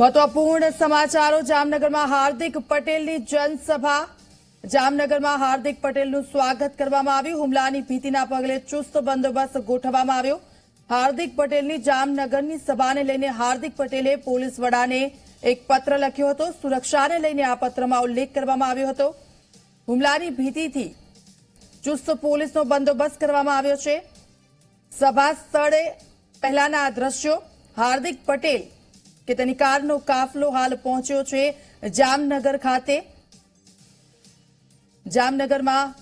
મહત્વપૂર્ણ સમાચારો જામનગરમાં હાર્દિક પટેલની જનસભા. જામનગરમાં હાર્દિક પટેલનું સ્વાગત કરવામાં આવ્યું. હુમલાની ભીતિના પગલે ચુસ્ત બંદોબસ્ત ગોઠવવામાં આવ્યો. હાર્દિક પટેલની જામનગરની સભાને લઈને હાર્દિક પટેલે પોલીસ વડાને એક પત્ર લખ્યો હતો. સુરક્ષાને લઈને આ પત્રમાં ઉલ્લેખ કરવામાં આવ્યો હતો. હુમલાની ભીતિથી ચુસ્ત પોલીસનો બંદોબસ્ત કરવામાં આવ્યો છે. સભા સ્થળે પહેલાના આ દ્રશ્યો. હાર્દિક પટેલ કે તેની કારનો કાફલો હાલ પહોંચ્યો છે જામનગર ખાતે. જામનગરમાં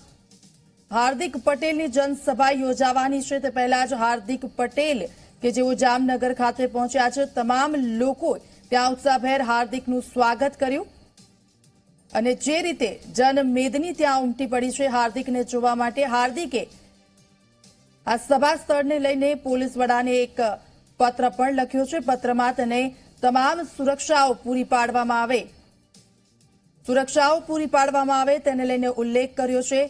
હાર્દિક પટેલની જનસભા યોજાવાની છે. તે પહેલા જ હાર્દિક પટેલ કે જેઓ જામનગર ખાતે પહોંચ્યા છે, તમામ લોકો ત્યાં ઉત્સાહભેર હાર્દિકનું સ્વાગત કર્યું. અને જે રીતે જનમેદની ત્યાં ઉમટી પડી છે હાર્દિકને જોવા માટે, હાર્દિકે આ સભા સ્થળને લઈને પોલીસ વડાને એક પત્ર પણ લખ્યો છે. પત્રમાં તેને તમામ સુરક્ષાઓ પૂરી પાડવામાં આવે. સુરક્ષાઓ પૂરી પાડવામાં આવે તેને લઈને ઉલ્લેખ કર્યો છે.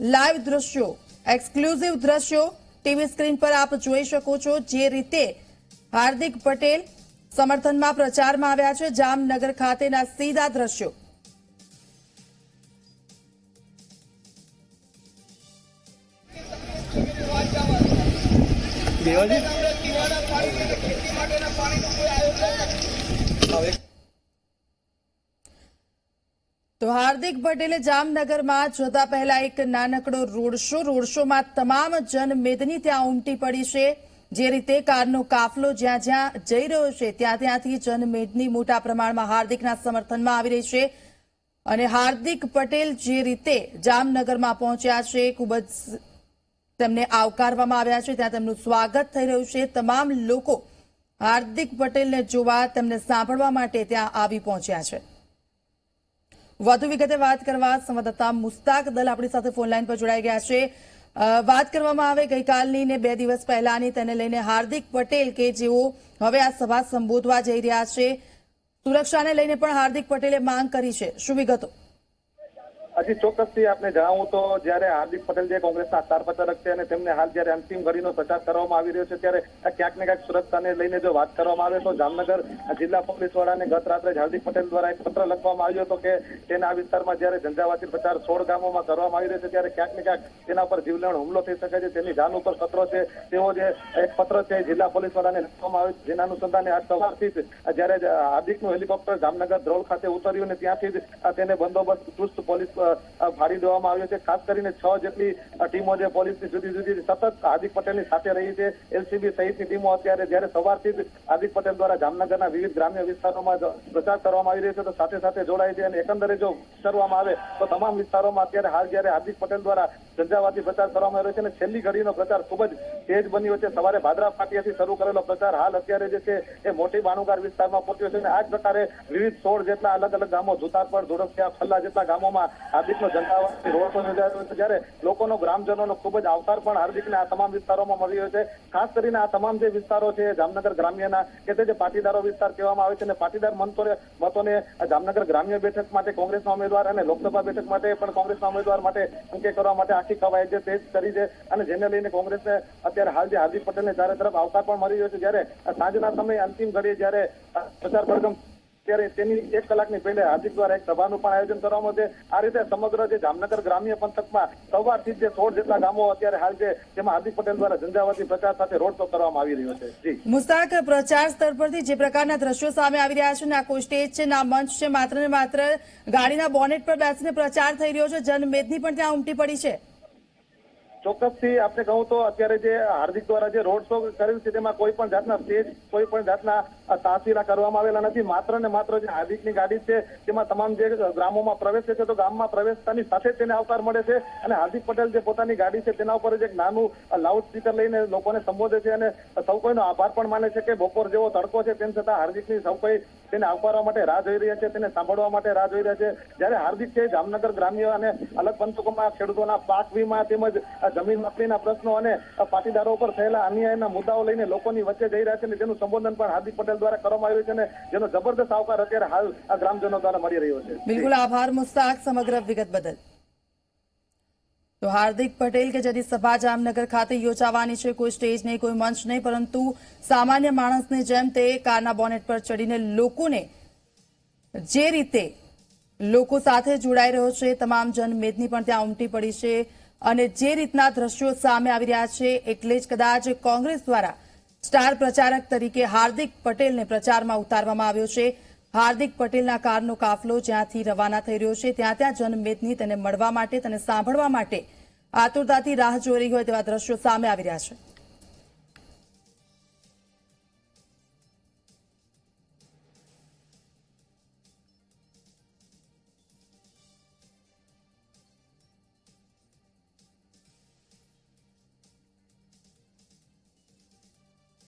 લાઈવ દ્રશ્યો એક્સક્લુઝિવ દ્રશ્યો ટીવી સ્ક્રીન પર આપ જોઈ શકો છો જે રીતે હાર્દિક પટેલ સમર્થનમાં પ્રચારમાં આવ્યા છે. જામનગર ખાતેના સીધા દ્રશ્યો. તો હાર્દિક પટેલે જામનગરમાં જતા પહેલા એક નાનકડો રોડ શો. રોડ શોમાં તમામ જનમેદની ત્યાં ઉમટી પડી છે. જે રીતે કારનો કાફલો જ્યાં જ્યાં જઈ રહ્યો છે, ત્યાં ત્યાંથી જનમેદની મોટા પ્રમાણમાં હાર્દિકના સમર્થનમાં આવી રહી છે. અને હાર્દિક પટેલ જે રીતે જામનગરમાં પહોંચ્યા છે, ખૂબ જ તેમને આવકારવામાં આવ્યા છે. ત્યાં તેમનું સ્વાગત થઈ રહ્યું છે. તમામ લોકો હાર્દિક પટેલને જોવા તેમને સાંભળવા માટે ત્યાં આવી પહોંચ્યા છે. વધુ વિગતે વાત કરવા સંવાદદાતા મુસ્તાક દલ આપણી સાથે ફોનલાઈન પર જોડાઈ ગયા છે. વાત કરવામાં આવે ગઈકાલની ને બે દિવસ પહેલાની તેને લઈને હાર્દિક પટેલ કે જેઓ હવે આ સભા સંબોધવા જઈ રહ્યા છે. સુરક્ષાને લઈને પણ હાર્દિક પટેલે માંગ કરી છે. શું વિગતો? હજી ચોક્કસથી આપને જણાવું તો જ્યારે હાર્દિક પટેલ જે કોંગ્રેસના સ્ટાર પ્રચારક છે અને તેમને હાલ જ્યારે અંતિમ ઘડીનો પ્રચાર કરવામાં આવી રહ્યો છે, ત્યારે ક્યાંક ને ક્યાંક સુરક્ષાને લઈને જો વાત કરવામાં આવે તો જામનગર જિલ્લા પોલીસ વડાને ગત રાત્રે હાર્દિક પટેલ દ્વારા એક પત્ર લખવામાં આવ્યો હતો કે તેના વિસ્તારમાં જ્યારે ઝંઝાવાતી પ્રચાર સોળ ગામોમાં કરવામાં આવી રહ્યો છે, ત્યારે ક્યાંક ને ક્યાંક તેના પર જીવલેણ હુમલો થઈ શકે છે, તેની જાન ઉપર ખતરો છે તેવો જે એક પત્ર છે જિલ્લા પોલીસ વડાને લખવામાં આવ્યો જેના અનુસંધાને આજ સવારથી જ જ્યારે હાર્દિકનું હેલિકોપ્ટર જામનગર ધ્રોલ ખાતે ઉતર્યું અને ત્યાંથી જ તેને બંદોબસ્ત ચુસ્ત પોલીસ ફાડી દેવામાં આવ્યો છે. ખાસ કરીને છ જેટલી ટીમો જે પોલીસની જુદી જુદી સતત હાર્દિક પટેલની સાથે રહી છે. એલસીબી સહિતની ટીમો અત્યારે જ્યારે સવારથી જ હાર્દિક પટેલ દ્વારા જામનગરના વિવિધ ગ્રામ્ય વિસ્તારોમાં પ્રચાર કરવામાં આવી રહ્યો છે, તો સાથે સાથે જોડાય છે અને એકંદરે જો કરવામાં આવે, તો તમામ વિસ્તારોમાં અત્યારે હાલ જ્યારે હાર્દિક પટેલ દ્વારા ઝંઝાવાતી પ્રચાર કરવામાં આવ્યો છે અને છેલ્લી ઘડીનો પ્રચાર ખૂબ જ તેજ બન્યો છે. સવારે ભાદરા ફાટિયાથી શરૂ કરેલો પ્રચાર હાલ અત્યારે જે છે એ મોટી બાણુગાર વિસ્તારમાં પહોંચ્યો છે અને આ જ પ્રકારે વિવિધ સોળ જેટલા અલગ અલગ ગામો જુતારપર ધોળકિયા ખલ્લા જેટલા ગામોમાં હાર્દિકનો જનતાવાસી રોડ પર યોજાયો છે. જ્યારે લોકોનો, ગ્રામજનોનો ખૂબ જ આવકાર પણ હાર્દિકને આ તમામ વિસ્તારોમાં મળી રહ્યો છે. ખાસ કરીને આ તમામ જે વિસ્તારો છે જામનગર ગ્રામ્યના કે તે જે પાટીદારો વિસ્તાર કહેવામાં આવે છે અને પાટીદાર મતોને મતોને જામનગર ગ્રામ્ય બેઠક માટે કોંગ્રેસના ઉમેદવાર અને લોકસભા બેઠક માટે પણ કોંગ્રેસના ઉમેદવાર માટે અંકે કરવા માટે આખી કવાયત જે તેજ કરી છે અને જેને લઈને કોંગ્રેસને અત્યારે હાલ જે હાર્દિક પટેલને ચારે તરફ આવકાર પણ મળી રહ્યો છે, જ્યારે સાંજના સમયે અંતિમ ઘડીએ જ્યારે પ્રચાર પડઘમ ત્યારે તેની એક કલાકની પહેલે હાર્દિક દ્વારા એક સભાનું પણ આયોજન કરવામાં છે. આ રીતે સમગ્ર જે જામનગર ગ્રામ્ય પંથકમાં સવારથી જે સોળ જેટલા ગામો અત્યારે હાલ છે તેમાં હાર્દિક પટેલ દ્વારા ઝંઝાવાતી પ્રચાર સાથે રોડ શો કરવામાં આવી રહ્યો છે. મુસ્તાક, પ્રચાર સ્તર પરથી જે પ્રકારના દ્રશ્યો સામે આવી રહ્યા છે, ના કોઈ સ્ટેજ છે, ના મંચ છે, માત્ર ને માત્ર ગાડીના બોનેટ પર બેસીને પ્રચાર થઈ રહ્યો છે. જનમેદની પણ ત્યાં ઉમટી પડી છે. ચોક્કસથી આપણે કહું તો અત્યારે જે હાર્દિક દ્વારા જે રોડ શો કર્યું છે, તેમાં કોઈ પણ જાતના સ્ટેજ, કોઈ પણ જાતના તાસીરા કરવામાં આવેલા નથી. માત્ર ને માત્ર જે હાર્દિકની ગાડી છે, તેમાં તમામ જે ગ્રામોમાં પ્રવેશે છે, તો ગામમાં પ્રવેશતાની સાથે તેને આવકાર મળે છે અને હાર્દિક પટેલ જે પોતાની ગાડી છે, તેના ઉપર જ એક નાનું લાઉડ સ્પીકર લઈને લોકોને સંબોધે છે અને સૌ કોઈનો આભાર પણ માને છે કે બપોર જેવો તડકો છે, તેમ છતાં હાર્દિકની સૌ કોઈ તેને આવકારવા માટે રાહ જોઈ રહ્યા છે, તેને સાંભળવા માટે રાહ જોઈ રહ્યા છે. જ્યારે હાર્દિક છે જામનગર ગ્રામ્ય અને અલગ પંથકોમાં ખેડૂતોના પાક વીમા તેમજ જમીન માફીના પ્રશ્નો અને પાટીદારો ઉપર થયેલા અન્યાયના મુદ્દાઓ લઈને લોકોની વચ્ચે જઈ રહ્યા છે અને જેનું સંબોધન પણ હાર્દિક પટેલ દ્વારા કરવામાં આવ્યું છે અને જેનો જબરદસ્ત આવકાર અત્યારે હાલ આ ગ્રામજનો દ્વારા મળી રહ્યો છે. બિલકુલ આભાર મુસ્તાક સમગ્ર વિગત બદલ. તો હાર્દિક પટેલ કે જેની સભા જામનગર ખાતે યોજાવાની છે, કોઈ સ્ટેજ નહીં, કોઈ મંચ નહીં, પરંતુ સામાન્ય માણસની જેમ તે કારના બોનેટ પર ચડીને લોકોને જે રીતે લોકો સાથે જોડાઈ રહ્યો છે, તમામ જનમેદની પણ ત્યાં ઉમટી પડી છે. અને જે રીતના દ્રશ્યો સામે આવી રહ્યા છે, એટલે જ કદાચ કોંગ્રેસ દ્વારા સ્ટાર પ્રચારક તરીકે હાર્દિક પટેલને પ્રચારમાં ઉતારવામાં આવ્યો છે. હાર્દિક પટેલના કારનો કાફલો જ્યાંથી રવાના થઈ રહ્યો છે, ત્યાં ત્યાં જનમેદની તેને મળવા માટે તેને સાંભળવા માટે આતુરતાથી રાહ જોઈ રહી હોય તેવા દ્રશ્યો સામે આવી રહ્યા છે.